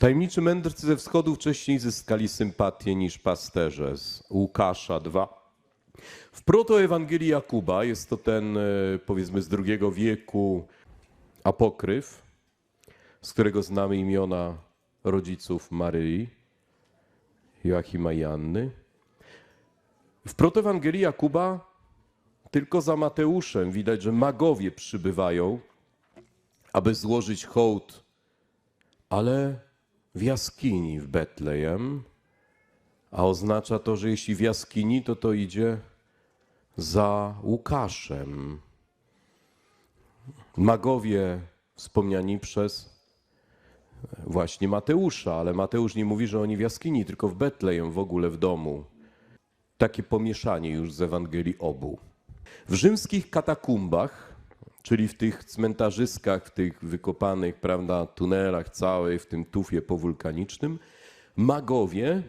Tajemniczy mędrcy ze wschodu wcześniej zyskali sympatię niż pasterze z Łukasza 2. W protoewangelii Jakuba, jest to ten e, powiedzmy z drugiego wieku apokryf, z którego znamy imiona rodziców Maryi, Joachima i Anny. W protoewangelii Jakuba tylko za Mateuszem widać, że magowie przybywają, aby złożyć hołd, ale w jaskini w Betlejem, a oznacza to, że jeśli w jaskini, to to idzie za Łukaszem. Magowie wspomniani przez właśnie Mateusza, ale Mateusz nie mówi, że oni w jaskini, tylko w Betlejem, w ogóle w domu. Takie pomieszanie już z Ewangelii obu. W rzymskich katakumbach, czyli w tych cmentarzyskach, w tych wykopanych, prawda, tunelach całych, w tym tufie powulkanicznym, magowie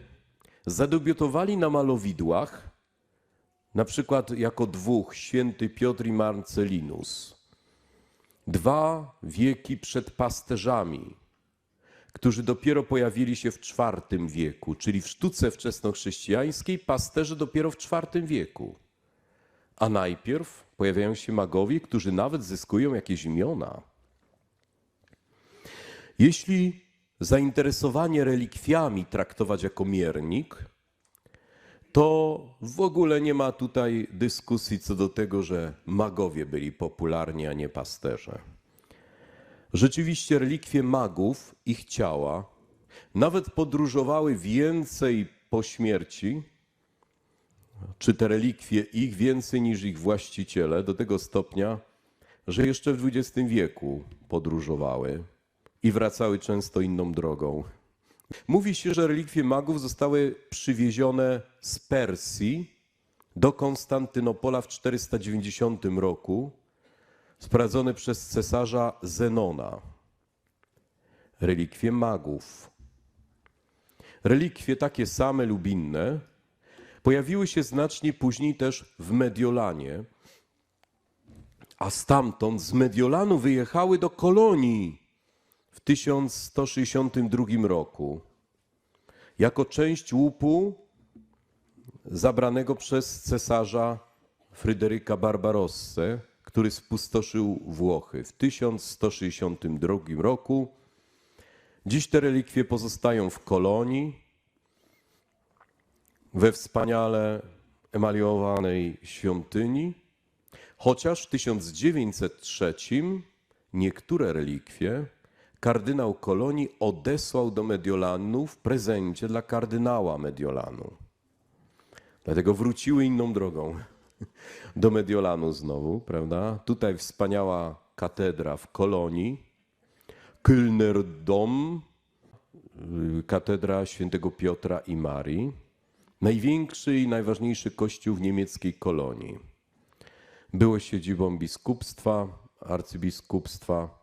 zadebiutowali na malowidłach, na przykład jako dwóch, święty Piotr i Marcelinus. Dwa wieki przed pasterzami, którzy dopiero pojawili się w IV wieku, czyli w sztuce wczesnochrześcijańskiej pasterze dopiero w IV wieku. A najpierw pojawiają się magowie, którzy nawet zyskują jakieś imiona. Jeśli zainteresowanie relikwiami traktować jako miernik, to w ogóle nie ma tutaj dyskusji co do tego, że magowie byli popularni, a nie pasterze. Rzeczywiście relikwie magów, ich ciała, nawet podróżowały więcej po śmierci, czy te relikwie ich więcej niż ich właściciele, do tego stopnia, że jeszcze w XX wieku podróżowały i wracały często inną drogą. Mówi się, że relikwie magów zostały przywiezione z Persji do Konstantynopola w 490 roku, sprawdzone przez cesarza Zenona. Relikwie magów. Relikwie takie same lub inne pojawiły się znacznie później też w Mediolanie, a stamtąd z Mediolanu wyjechały do kolonii w 1162 roku jako część łupu zabranego przez cesarza Fryderyka Barbarossę, który spustoszył Włochy w 1162 roku. Dziś te relikwie pozostają w kolonii, we wspaniale emaliowanej świątyni, chociaż w 1903 niektóre relikwie kardynał Kolonii odesłał do Mediolanu w prezencie dla kardynała Mediolanu. Dlatego wróciły inną drogą do Mediolanu znowu, prawda? Tutaj wspaniała katedra w Kolonii, Kölner Dom, y, katedra świętego Piotra i Marii, największy i najważniejszy kościół w niemieckiej kolonii. Było siedzibą biskupstwa, arcybiskupstwa,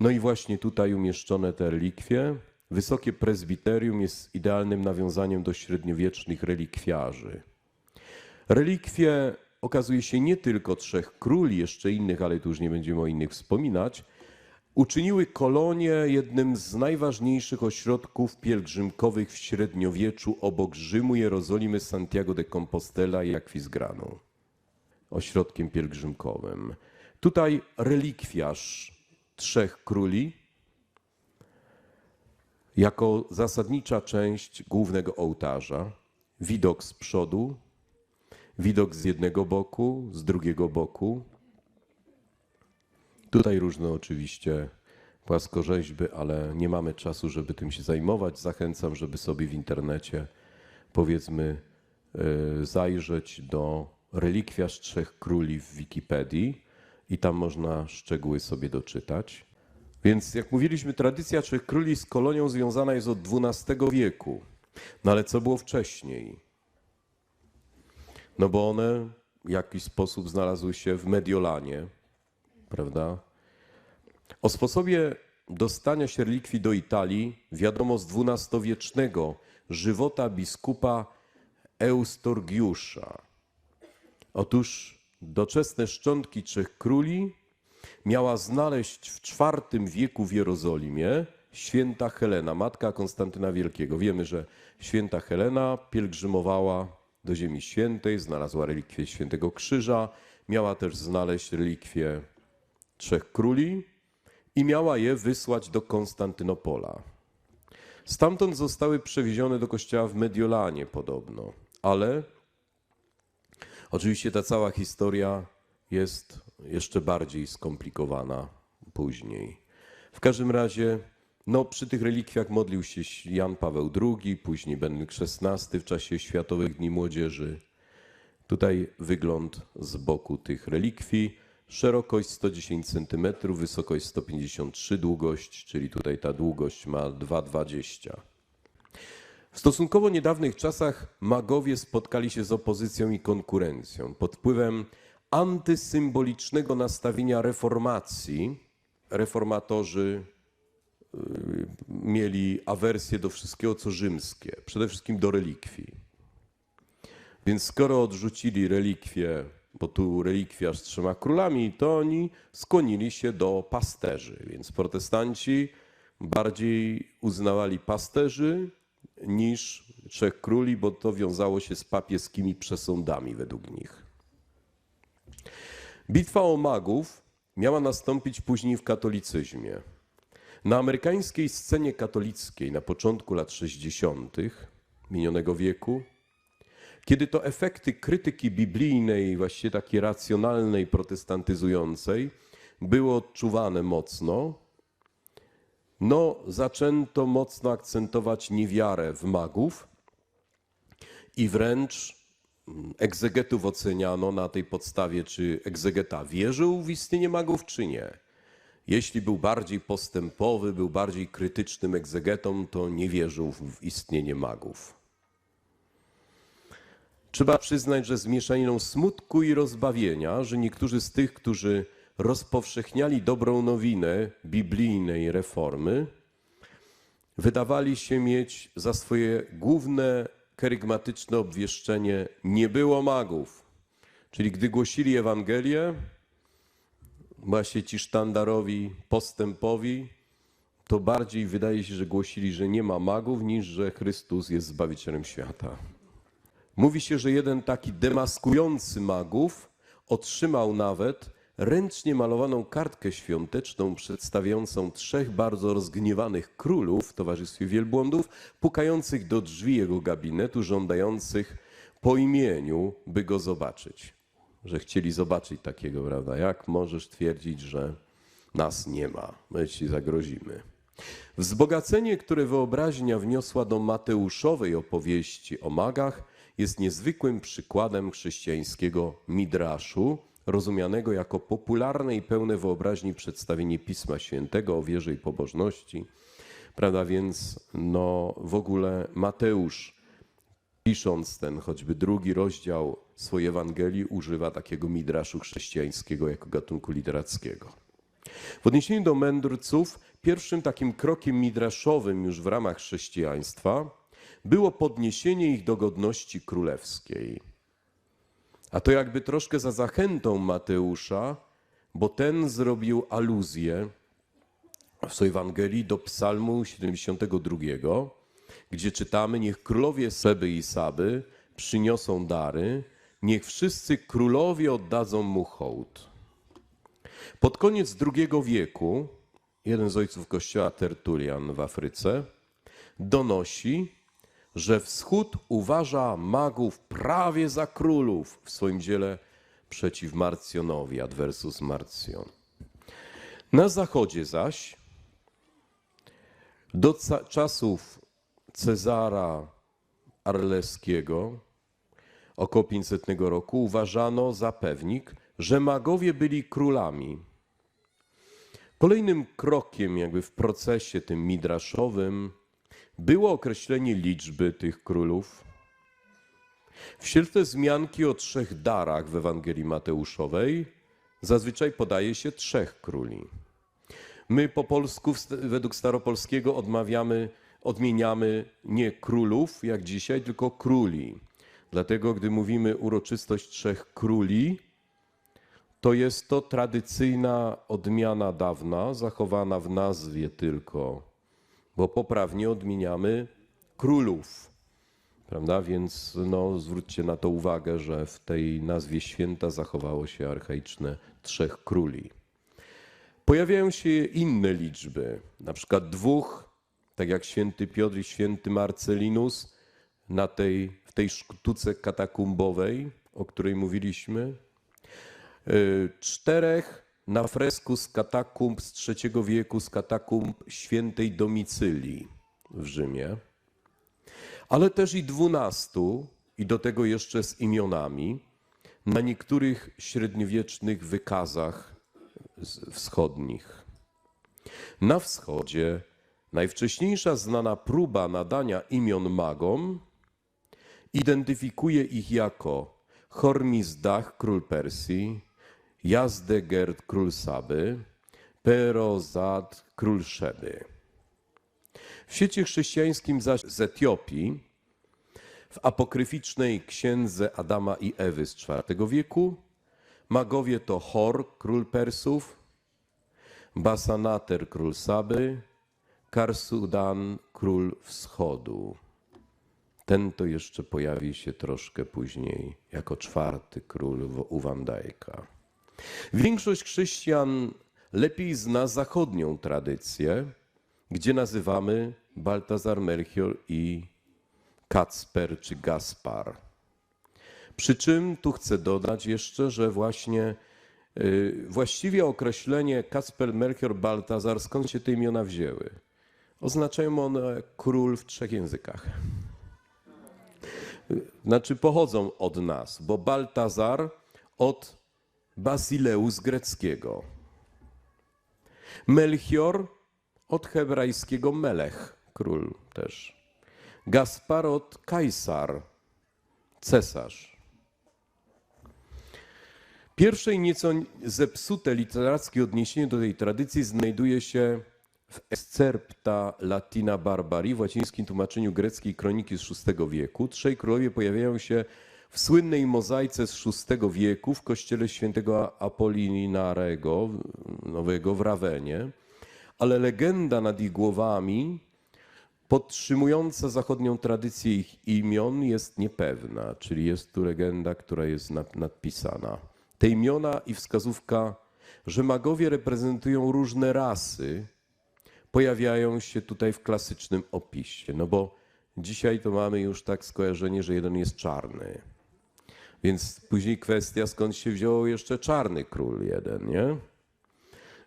no i właśnie tutaj umieszczone te relikwie. Wysokie prezbiterium jest idealnym nawiązaniem do średniowiecznych relikwiarzy. Relikwie okazuje się nie tylko trzech króli, jeszcze innych, ale tu już nie będziemy o innych wspominać, uczyniły kolonię jednym z najważniejszych ośrodków pielgrzymkowych w średniowieczu obok Rzymu, Jerozolimy, Santiago de Compostela i Aquisgranu. Ośrodkiem pielgrzymkowym. Tutaj relikwiarz trzech króli jako zasadnicza część głównego ołtarza. Widok z przodu, widok z jednego boku, z drugiego boku. Tutaj różne oczywiście płaskorzeźby, ale nie mamy czasu, żeby tym się zajmować. Zachęcam, żeby sobie w internecie powiedzmy y, zajrzeć do relikwiarz trzech króli w Wikipedii i tam można szczegóły sobie doczytać. Więc jak mówiliśmy, tradycja Trzech Króli z kolonią związana jest od XII wieku. No ale co było wcześniej? No bo one w jakiś sposób znalazły się w Mediolanie, prawda? O sposobie dostania się relikwii do Italii wiadomo z XII-wiecznego żywota biskupa Eustorgiusza. Otóż doczesne szczątki trzech króli miała znaleźć w IV wieku w Jerozolimie święta Helena, matka Konstantyna Wielkiego. Wiemy, że święta Helena pielgrzymowała do Ziemi Świętej, znalazła relikwie Świętego Krzyża, miała też znaleźć relikwie trzech króli i miała je wysłać do Konstantynopola. Stamtąd zostały przewiezione do kościoła w Mediolanie podobno, ale oczywiście ta cała historia jest jeszcze bardziej skomplikowana później. W każdym razie, no, przy tych relikwiach modlił się Jan Paweł II, później Benedykt XVI w czasie Światowych Dni Młodzieży. Tutaj wygląd z boku tych relikwii. Szerokość 110 cm, wysokość 153, długość, czyli tutaj ta długość ma 2,20. W stosunkowo niedawnych czasach magowie spotkali się z opozycją i konkurencją. Pod wpływem antysymbolicznego nastawienia reformacji reformatorzy y, mieli awersję do wszystkiego, co rzymskie, przede wszystkim do relikwii. Więc skoro odrzucili relikwie, bo tu relikwia z trzema królami, to oni skłonili się do pasterzy. Więc protestanci bardziej uznawali pasterzy niż trzech króli, bo to wiązało się z papieskimi przesądami według nich. Bitwa o magów miała nastąpić później w katolicyzmie. Na amerykańskiej scenie katolickiej na początku lat 60. minionego wieku, kiedy to efekty krytyki biblijnej, właściwie takiej racjonalnej, protestantyzującej, były odczuwane mocno, no, zaczęto mocno akcentować niewiarę w magów i wręcz egzegetów oceniano na tej podstawie, czy egzegeta wierzył w istnienie magów, czy nie. Jeśli był bardziej postępowy, był bardziej krytycznym egzegetą, to nie wierzył w istnienie magów. Trzeba przyznać, że z mieszaniną smutku i rozbawienia, że niektórzy z tych, którzy rozpowszechniali dobrą nowinę biblijnej reformy, wydawali się mieć za swoje główne kerygmatyczne obwieszczenie nie było magów. Czyli gdy głosili Ewangelię, właśnie ci sztandarowi, postępowi, to bardziej wydaje się, że głosili, że nie ma magów, niż że Chrystus jest Zbawicielem świata. Mówi się, że jeden taki demaskujący magów otrzymał nawet ręcznie malowaną kartkę świąteczną przedstawiającą trzech bardzo rozgniewanych królów w towarzystwie wielbłądów, pukających do drzwi jego gabinetu, żądających po imieniu, by go zobaczyć. Że chcieli zobaczyć takiego, prawda? Jak możesz twierdzić, że nas nie ma? My ci zagrozimy. Wzbogacenie, które wyobraźnia wniosła do Mateuszowej opowieści o magach, jest niezwykłym przykładem chrześcijańskiego midraszu, rozumianego jako popularne i pełne wyobraźni przedstawienie Pisma Świętego o wierze i pobożności. Prawda, więc no, w ogóle Mateusz, pisząc ten choćby drugi rozdział swojej Ewangelii, używa takiego midraszu chrześcijańskiego jako gatunku literackiego. W odniesieniu do mędrców, pierwszym takim krokiem midraszowym już w ramach chrześcijaństwa było podniesienie ich do godności królewskiej. A to jakby troszkę za zachętą Mateusza, bo ten zrobił aluzję w swojej Ewangelii do Psalmu 72, gdzie czytamy: Niech królowie Seby i Saby przyniosą dary, niech wszyscy królowie oddadzą mu hołd. Pod koniec II wieku jeden z ojców kościoła Tertulian w Afryce donosi, że wschód uważa magów prawie za królów w swoim dziele przeciw Marcjonowi, adversus Marcjon. Na zachodzie zaś do czasów Cezara Arleskiego około 500 roku uważano za pewnik, że magowie byli królami. Kolejnym krokiem jakby w procesie tym midraszowym było określenie liczby tych królów. W świetle wzmianki o trzech darach w Ewangelii Mateuszowej zazwyczaj podaje się trzech króli. My po polsku według staropolskiego odmawiamy, odmieniamy nie królów jak dzisiaj, tylko króli. Dlatego gdy mówimy uroczystość trzech króli, to jest to tradycyjna odmiana dawna, zachowana w nazwie tylko bo poprawnie odmieniamy królów. Prawda? Więc no, zwróćcie na to uwagę, że w tej nazwie święta zachowało się archaiczne trzech króli. Pojawiają się inne liczby, na przykład dwóch, tak jak święty Piotr i święty Marcelinus na tej, w tej sztuce katakumbowej, o której mówiliśmy. Y, Czterech na fresku z katakumb z III wieku, z katakumb świętej Domicylii w Rzymie, ale też i dwunastu, i do tego jeszcze z imionami, na niektórych średniowiecznych wykazach wschodnich. Na wschodzie najwcześniejsza znana próba nadania imion magom identyfikuje ich jako Hormizdach, król Persji, Jazdegerd, król Saby, Perozad, król Szeby. W świecie chrześcijańskim zaś z Etiopii, w apokryficznej księdze Adama i Ewy z IV wieku, magowie to Hor, król Persów, Basanater, król Saby, Karsudan, król Wschodu. Ten to jeszcze pojawi się troszkę później, jako czwarty król w- u Van Dijk'a. Większość chrześcijan lepiej zna zachodnią tradycję, gdzie nazywamy Baltazar, Melchior i Kacper czy Gaspar. Przy czym tu chcę dodać jeszcze, że właśnie y, właściwie określenie Kacper, Melchior, Baltazar, skąd się te imiona wzięły? Oznaczają one król w trzech językach. Znaczy pochodzą od nas, bo Baltazar od Basileus greckiego. Melchior od hebrajskiego Melech, król też. Gaspar od Kajsar, cesarz. Pierwsze i nieco zepsute literackie odniesienie do tej tradycji znajduje się w Excerpta Latina Barbarii, w łacińskim tłumaczeniu greckiej kroniki z VI wieku. Trzej królowie pojawiają się w słynnej mozaice z VI wieku w kościele świętego Apollinarego Nowego w Rawenie, ale legenda nad ich głowami podtrzymująca zachodnią tradycję ich imion jest niepewna, czyli jest tu legenda, która jest nad- nadpisana. Te imiona i wskazówka, że magowie reprezentują różne rasy, pojawiają się tutaj w klasycznym opisie. No bo dzisiaj to mamy już tak skojarzenie, że jeden jest czarny. Więc później kwestia, skąd się wziął jeszcze czarny król jeden, nie?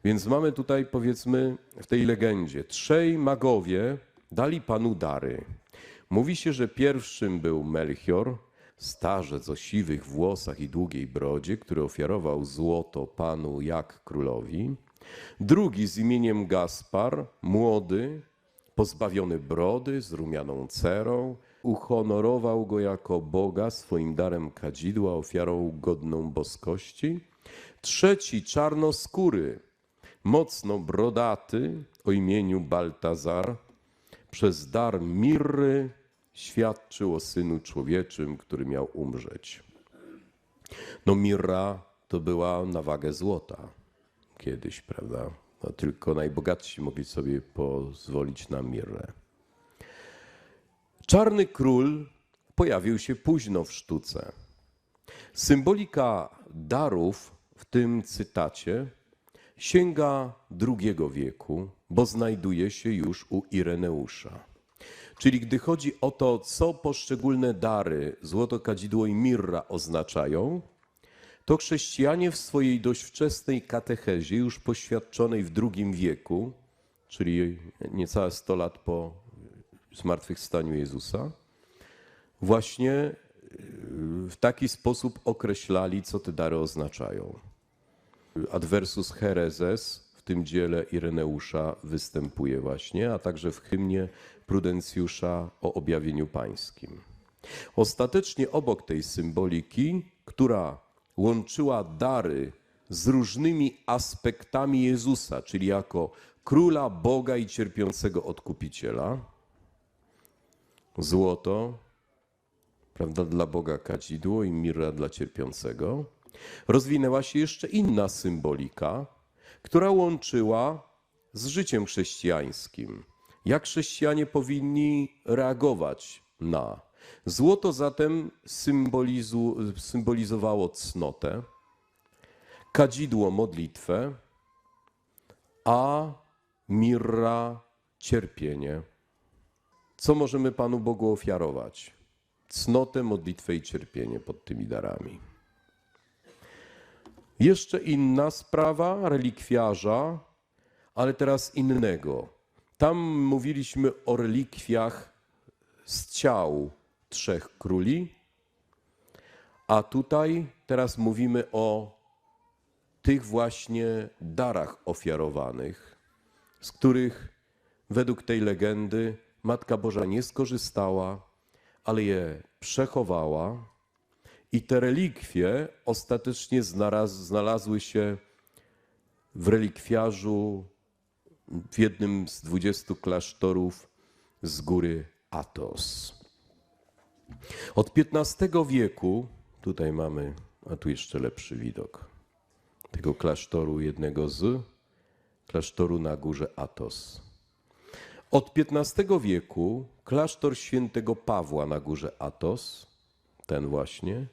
Więc mamy tutaj, powiedzmy, w tej legendzie, trzej magowie dali panu dary. Mówi się, że pierwszym był Melchior, starzec o siwych włosach i długiej brodzie, który ofiarował złoto panu jak królowi. Drugi z imieniem Gaspar, młody, pozbawiony brody, z rumianą cerą, uhonorował go jako Boga swoim darem kadzidła, ofiarą godną boskości. Trzeci, czarnoskóry, mocno brodaty, o imieniu Baltazar, przez dar mirry świadczył o synu człowieczym, który miał umrzeć. No mirra to była na wagę złota kiedyś, prawda? No, tylko najbogatsi mogli sobie pozwolić na mirrę. Czarny król pojawił się późno w sztuce. Symbolika darów w tym cytacie sięga II wieku, bo znajduje się już u Ireneusza. Czyli gdy chodzi o to, co poszczególne dary, złoto, kadzidło i mirra oznaczają, to chrześcijanie w swojej dość wczesnej katechezie, już poświadczonej w II wieku, czyli niecałe 100 lat po zmartwychwstaniu Jezusa, właśnie y, w taki sposób określali, co te dary oznaczają. Adversus Herezes w tym dziele Ireneusza występuje właśnie, a także w hymnie Prudencjusza o objawieniu pańskim. Ostatecznie obok tej symboliki, która łączyła dary z różnymi aspektami Jezusa, czyli jako króla, Boga i cierpiącego odkupiciela, złoto, prawda, dla Boga kadzidło i mirra dla cierpiącego, rozwinęła się jeszcze inna symbolika, która łączyła z życiem chrześcijańskim. Jak chrześcijanie powinni reagować na? Złoto zatem symbolizu, symbolizowało cnotę, kadzidło modlitwę, a mirra cierpienie. Co możemy Panu Bogu ofiarować? Cnotę, modlitwę i cierpienie pod tymi darami. Jeszcze inna sprawa relikwiarza, ale teraz innego. Tam mówiliśmy o relikwiach z ciał trzech króli, a tutaj teraz mówimy o tych właśnie darach ofiarowanych, z których według tej legendy Matka Boża nie skorzystała, ale je przechowała i te relikwie ostatecznie znalazły się w relikwiarzu w jednym z dwudziestu klasztorów z góry Atos. Od XV wieku, tutaj mamy, a tu jeszcze lepszy widok, tego klasztoru, jednego z klasztoru na górze Atos. Od XV wieku klasztor świętego Pawła na górze Atos, ten właśnie,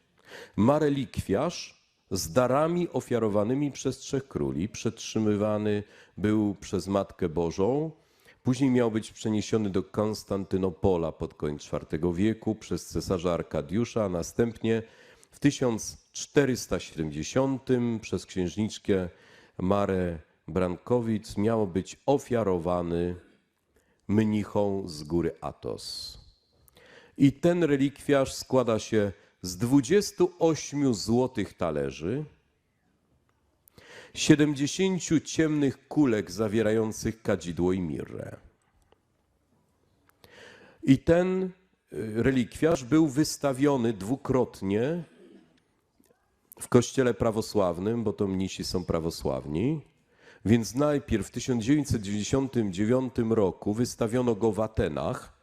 ma relikwiarz z darami ofiarowanymi przez trzech króli. Przetrzymywany był przez Matkę Bożą. Później miał być przeniesiony do Konstantynopola pod koniec IV wieku przez cesarza Arkadiusza, a następnie w 1470 przez księżniczkę Marę Brankowic miał być ofiarowany mnichom z góry Atos. I ten relikwiarz składa się z 28 złotych talerzy, 70 ciemnych kulek zawierających kadzidło i mirrę. I ten y, relikwiarz był wystawiony dwukrotnie w kościele prawosławnym, bo to mnisi są prawosławni. Więc najpierw w 1999 roku wystawiono go w Atenach,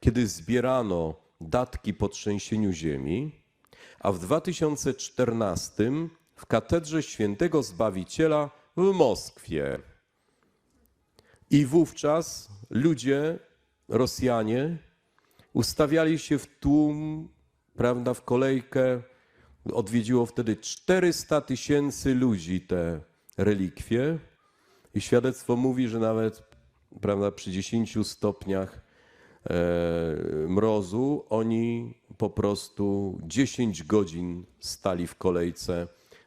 kiedy zbierano datki po trzęsieniu ziemi a w 2014 w katedrze świętego Zbawiciela w Moskwie. I wówczas ludzie, Rosjanie, ustawiali się w tłum, prawda, w kolejkę. Odwiedziło wtedy 400 tysięcy ludzi te relikwie. I świadectwo mówi, że nawet prawda, przy 10 stopniach e, mrozu oni po prostu 10 godzin stali w kolejce,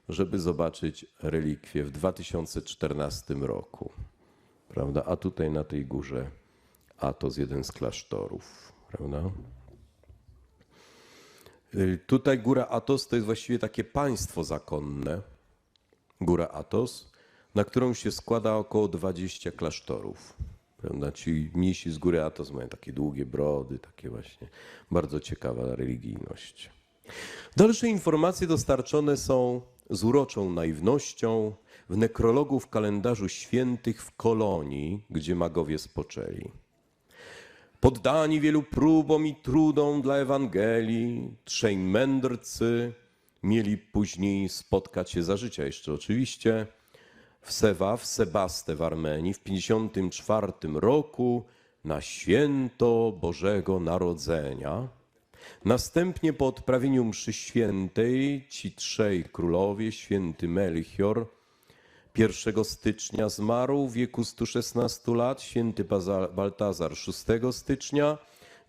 żeby zobaczyć relikwie w 2014 roku. Prawda? A tutaj na tej górze Atos, jeden z klasztorów. Prawda? Y, tutaj góra Atos to jest właściwie takie państwo zakonne, góra Atos, na którą się składa około 20 klasztorów. Prawda? Ci mnisi z góry Atos mają takie długie brody, takie właśnie bardzo ciekawa religijność. Dalsze informacje dostarczone są z uroczą naiwnością w nekrologu w kalendarzu świętych w Kolonii, gdzie magowie spoczęli. Poddani wielu próbom i trudom dla Ewangelii, trzej mędrcy mieli później spotkać się za życia jeszcze oczywiście w Sewa, w Sebaste w Armenii w 54 roku na święto Bożego Narodzenia. Następnie po odprawieniu mszy świętej ci trzej królowie, święty Melchior, 1 stycznia zmarł w wieku 116 lat, święty Baltazar 6 stycznia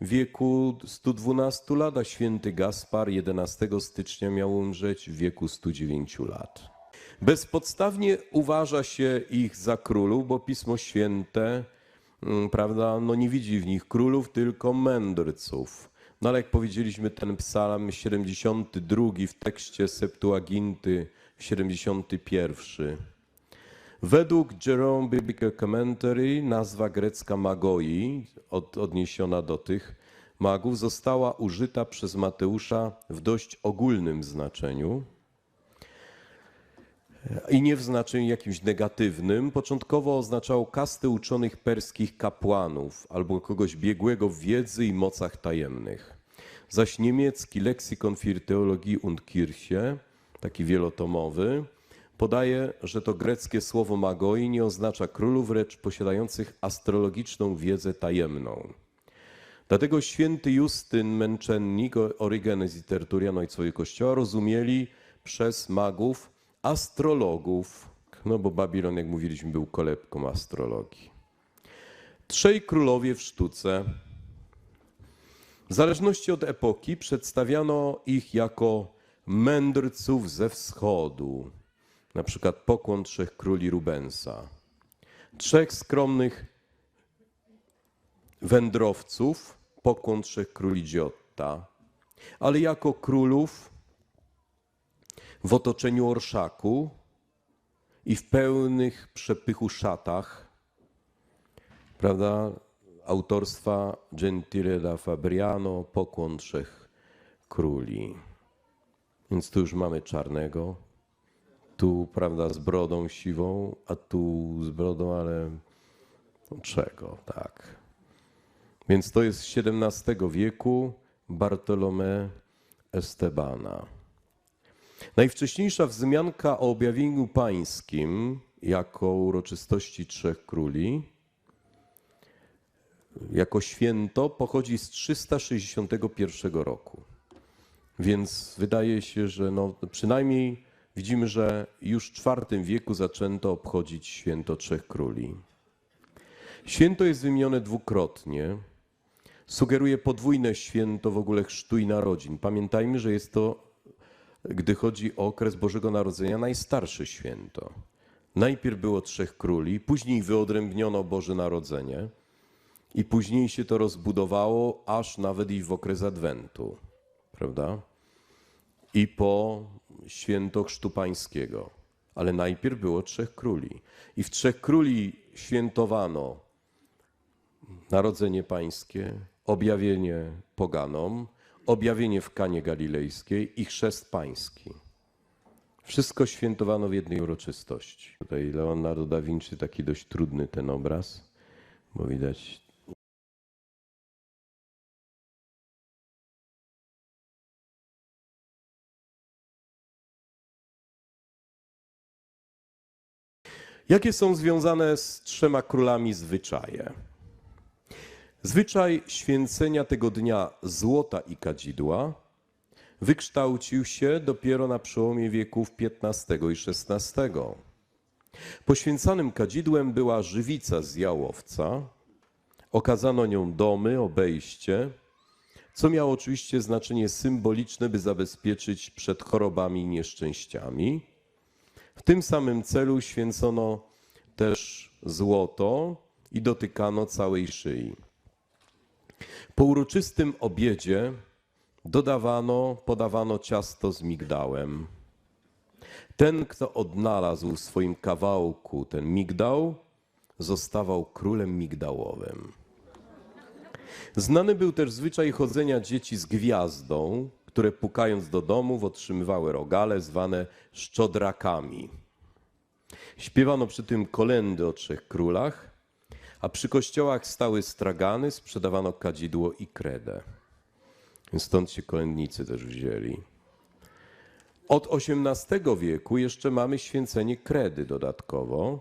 w wieku 112 lat, a święty Gaspar 11 stycznia miał umrzeć w wieku 109 lat. Bezpodstawnie uważa się ich za królów, bo Pismo Święte, mm, prawda, no nie widzi w nich królów, tylko mędrców. No ale jak powiedzieliśmy, ten psalm 72 w tekście Septuaginty, 71. Według Jerome Biblical Commentary nazwa grecka magoi, od, odniesiona do tych magów, została użyta przez Mateusza w dość ogólnym znaczeniu i nie w znaczeniu jakimś negatywnym. Początkowo oznaczało kastę uczonych perskich kapłanów albo kogoś biegłego w wiedzy i mocach tajemnych. Zaś niemiecki leksykon für Theologie und Kirche, taki wielotomowy, podaje, że to greckie słowo magoi nie oznacza królów, lecz posiadających astrologiczną wiedzę tajemną. Dlatego święty Justyn, męczennik, Origenes i Tertulian, ojcowie Kościoła, rozumieli przez magów astrologów, no bo Babilon, jak mówiliśmy, był kolebką astrologii. Trzej królowie w sztuce. W zależności od epoki przedstawiano ich jako mędrców ze wschodu, na przykład pokłon trzech króli Rubensa. Trzech skromnych wędrowców, pokłon trzech króli Giotta, ale jako królów w otoczeniu orszaku i w pełnych przepychu szatach, prawda, autorstwa Gentile da Fabriano, pokłon trzech króli. Więc tu już mamy czarnego, tu, prawda, z brodą siwą, a tu z brodą, ale czego, tak. Więc to jest z XVII wieku Bartolomé Estebana. Najwcześniejsza wzmianka o objawieniu pańskim jako uroczystości Trzech Króli, jako święto pochodzi z 361 roku. Więc wydaje się, że no, przynajmniej widzimy, że już w IV wieku zaczęto obchodzić święto Trzech Króli. Święto jest wymienione dwukrotnie. Sugeruje podwójne święto w ogóle chrztu i narodzin. Pamiętajmy, że jest to, gdy chodzi o okres Bożego Narodzenia, najstarsze święto. Najpierw było Trzech Króli, później wyodrębniono Boże Narodzenie i później się to rozbudowało aż nawet i w okres Adwentu, prawda? I po święto Chrztu Pańskiego. Ale najpierw było Trzech Króli. I w Trzech Króli świętowano Narodzenie Pańskie, objawienie poganom, objawienie w Kanie Galilejskiej i chrzest Pański. Wszystko świętowano w jednej uroczystości. Tutaj Leonardo da Vinci taki dość trudny ten obraz, bo widać Jakie są związane z trzema królami zwyczaje? Zwyczaj święcenia tego dnia złota i kadzidła wykształcił się dopiero na przełomie wieków XV i XVI. Poświęcanym kadzidłem była żywica z jałowca. Okazano nią domy, obejście, co miało oczywiście znaczenie symboliczne, by zabezpieczyć przed chorobami i nieszczęściami. W tym samym celu święcono też złoto i dotykano całej szyi. Po uroczystym obiedzie dodawano, podawano ciasto z migdałem. Ten, kto odnalazł w swoim kawałku ten migdał, zostawał królem migdałowym. Znany był też zwyczaj chodzenia dzieci z gwiazdą, które pukając do domów otrzymywały rogale zwane szczodrakami. Śpiewano przy tym kolendy o trzech królach, a przy kościołach stały stragany, sprzedawano kadzidło i kredę. Więc stąd się kolędnicy też wzięli. Od XVIII wieku jeszcze mamy święcenie kredy dodatkowo,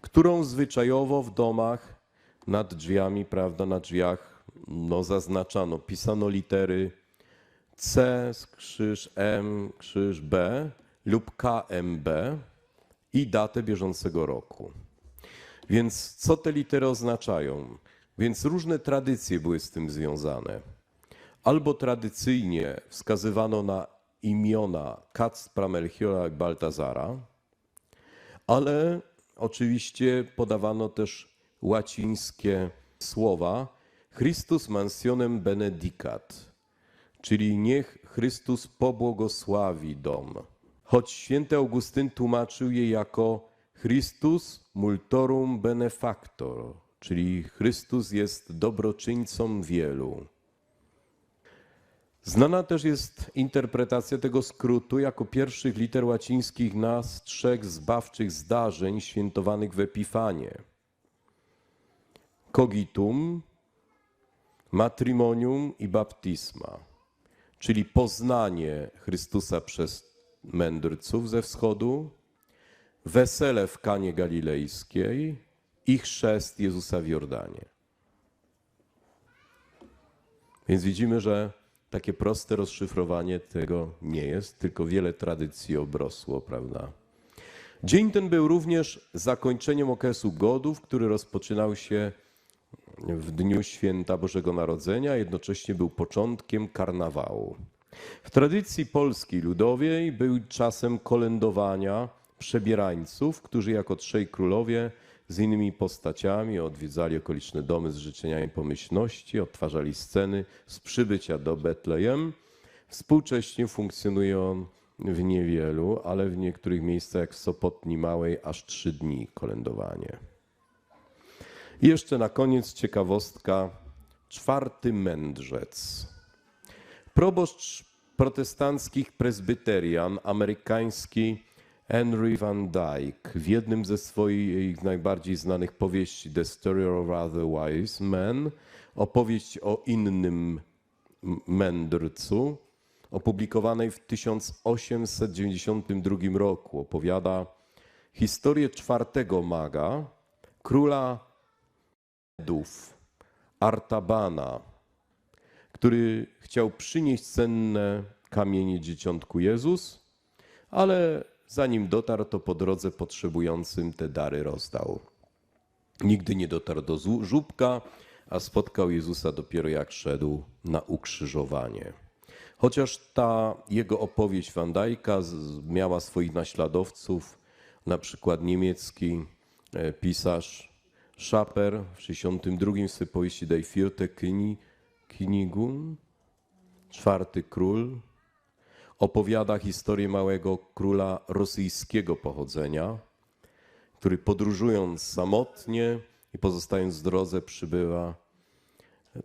którą zwyczajowo w domach nad drzwiami, prawda, na drzwiach no, zaznaczano, pisano litery C, krzyż M, krzyż B lub KMB i datę bieżącego roku. Więc co te litery oznaczają? Więc różne tradycje były z tym związane. Albo tradycyjnie wskazywano na imiona Kacpra, Melchiora i Baltazara, ale oczywiście podawano też łacińskie słowa Christus mansionem benedicat, czyli niech Chrystus pobłogosławi dom. Choć święty Augustyn tłumaczył je jako Christus multorum benefactor, czyli Chrystus jest dobroczyńcą wielu. Znana też jest interpretacja tego skrótu jako pierwszych liter łacińskich nas trzech zbawczych zdarzeń świętowanych w Epifanie. Cogitum, matrimonium i baptisma, czyli poznanie Chrystusa przez mędrców ze wschodu, wesele w Kanie Galilejskiej i chrzest Jezusa w Jordanie. Więc widzimy, że takie proste rozszyfrowanie tego nie jest, tylko wiele tradycji obrosło, prawda? Dzień ten był również zakończeniem okresu godów, który rozpoczynał się w dniu święta Bożego Narodzenia, jednocześnie był początkiem karnawału. W tradycji polskiej ludowej był czasem kolędowania przebierańców, którzy jako trzej królowie z innymi postaciami odwiedzali okoliczne domy z życzeniami pomyślności, odtwarzali sceny z przybycia do Betlejem. Współcześnie funkcjonuje on w niewielu, ale w niektórych miejscach, jak w Sopotni Małej, aż trzy dni kolędowanie. I jeszcze na koniec ciekawostka. Czwarty mędrzec. Proboszcz protestanckich prezbyterian, amerykański Henry Van Dyke, w jednym ze swoich najbardziej znanych powieści, The Story of Other Wise Men, opowieść o innym mędrcu, opublikowanej w 1892 roku, opowiada historię czwartego maga, króla Medów, Artabana, który chciał przynieść cenne kamienie dzieciątku Jezus, ale zanim dotarł, to po drodze potrzebującym te dary rozdał. Nigdy nie dotarł do żubka, a spotkał Jezusa dopiero jak szedł na ukrzyżowanie. Chociaż ta jego opowieść z- miała swoich naśladowców, na przykład niemiecki e, pisarz Schaper w 62 w swojej powieści Die Vierte Königun, czwarty król, opowiada historię małego króla rosyjskiego pochodzenia, który podróżując samotnie i pozostając w drodze przybywa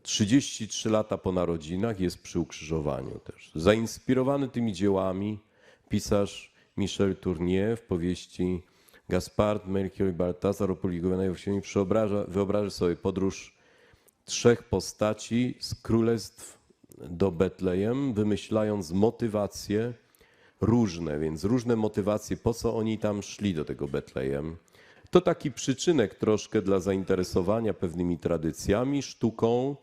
33 lata po narodzinach, jest przy ukrzyżowaniu też. Zainspirowany tymi dziełami pisarz Michel Tournier w powieści Gaspard, Melchior i Baltazar opublikowanej w wyobraża, wyobraża sobie podróż trzech postaci z królestw do Betlejem, wymyślając motywacje różne, więc różne motywacje, po co oni tam szli do tego Betlejem. To taki przyczynek troszkę dla zainteresowania pewnymi tradycjami, sztuką,